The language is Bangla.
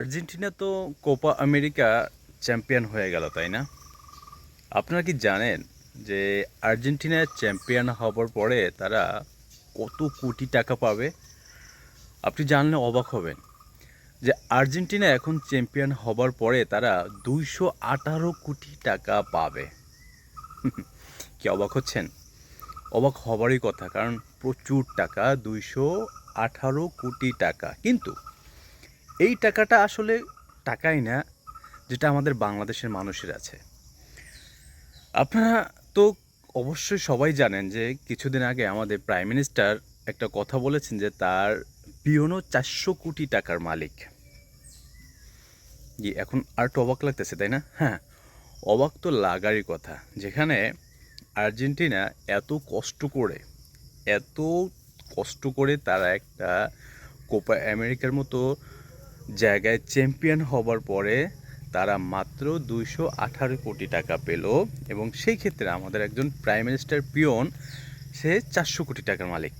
আর্জেন্টিনা তো কোপা আমেরিকা চ্যাম্পিয়ন হয়ে গেল, তাই না? আপনারা কি জানেন যে আর্জেন্টিনা চ্যাম্পিয়ন হবার পরে তারা কত কোটি টাকা পাবে? আপনি জানলে অবাক হবেন যে আর্জেন্টিনা এখন চ্যাম্পিয়ন হবার পরে তারা দুইশো আঠারো কোটি টাকা পাবে। কি অবাক হচ্ছেন? অবাক হবারই কথা, কারণ প্রচুর টাকা, দুইশো আঠারো কোটি টাকা। কিন্তু এই টাকাটা আসলে টাকাই না, যেটা আমাদের বাংলাদেশের মানুষের আছে। আপনারা তো অবশ্যই সবাই জানেন যে কিছুদিন আগে আমাদের প্রাইম মিনিস্টার একটা কথা বলেছেন যে তার পিওনো চারশো কোটি টাকার মালিক। জি, এখন আর একটু অবাক লাগতেছে, তাই না? হ্যাঁ অবাক তো লাগারই কথা। যেখানে আর্জেন্টিনা এত কষ্ট করে, এত কষ্ট করে তারা একটা কোপা আমেরিকার মতো জায়গায় চ্যাম্পিয়ন হবার পরে তারা মাত্র দুইশো আঠারো কোটি টাকা পেল এবং সেই ক্ষেত্রে আমাদের একজন প্রাইম মিনিস্টার পিয়ন, সে চারশো কোটি টাকার মালিক।